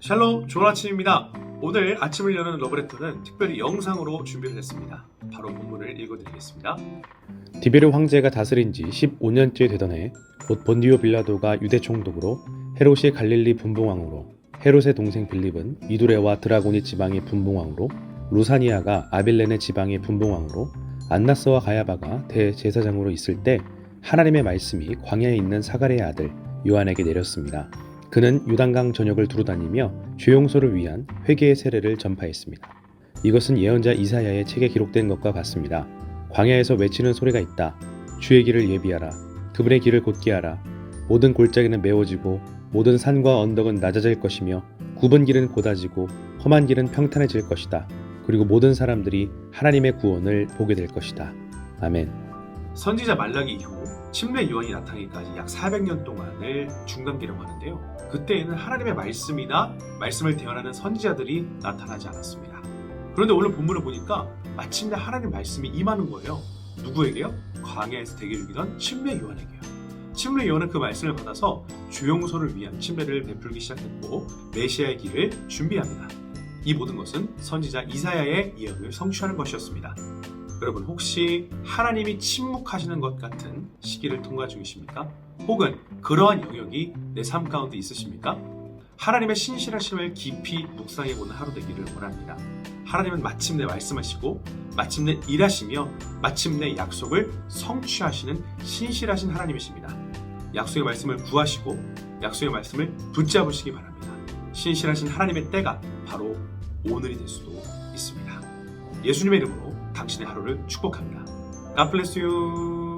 샬롬 좋은 아침입니다. 오늘 아침을 여는 러브레터는 특별히 영상으로 준비를 했습니다. 바로 본문을 읽어드리겠습니다. 디베르 황제가 다스린 지 15년째 되던 해, 곧 본디오 빌라도가 유대 총독으로 헤롯이 갈릴리 분봉왕으로 헤롯의 동생 빌립은 이두레와 드라고니 지방의 분봉왕으로 루사니아가 아빌레네 지방의 분봉왕으로 안나스와 가야바가 대제사장으로 있을 때 하나님의 말씀이 광야에 있는 사가랴의 아들 요한에게 내렸습니다. 그는 요단강 전역을 두루다니며 죄용서를 위한 회개의 세례를 전파했습니다. 이것은 예언자 이사야의 책에 기록된 것과 같습니다. 광야에서 외치는 소리가 있다. 주의 길을 예비하라. 그분의 길을 곧게 하라. 모든 골짜기는 메워지고 모든 산과 언덕은 낮아질 것이며 굽은 길은 곧아지고 험한 길은 평탄해질 것이다. 그리고 모든 사람들이 하나님의 구원을 보게 될 것이다. 아멘. 선지자 말라기 이후 침례 요한이 나타나기까지 약 400년 동안을 중간기라고 하는데요. 그때에는 하나님의 말씀이나 말씀을 대언하는 선지자들이 나타나지 않았습니다. 그런데 오늘 본문을 보니까 마침내 하나님 말씀이 임하는 거예요. 누구에게요? 광야에서 대기 중이던 침례 요한에게요. 침례 요한은 그 말씀을 받아서 주용서를 위한 침례를 베풀기 시작했고 메시아의 길을 준비합니다. 이 모든 것은 선지자 이사야의 예언을 성취하는 것이었습니다. 여러분 혹시 하나님이 침묵하시는 것 같은 시기를 통과 중이십니까? 혹은 그러한 영역이 내 삶 가운데 있으십니까? 하나님의 신실하심을 깊이 묵상해 보는 하루 되기를 원합니다. 하나님은 마침내 말씀하시고 마침내 일하시며 마침내 약속을 성취하시는 신실하신 하나님이십니다. 약속의 말씀을 구하시고 약속의 말씀을 붙잡으시기 바랍니다. 신실하신 하나님의 때가 바로 오늘이 될 수도 있습니다. 예수님의 이름으로 당신의 하루를 축복합니다. God bless you.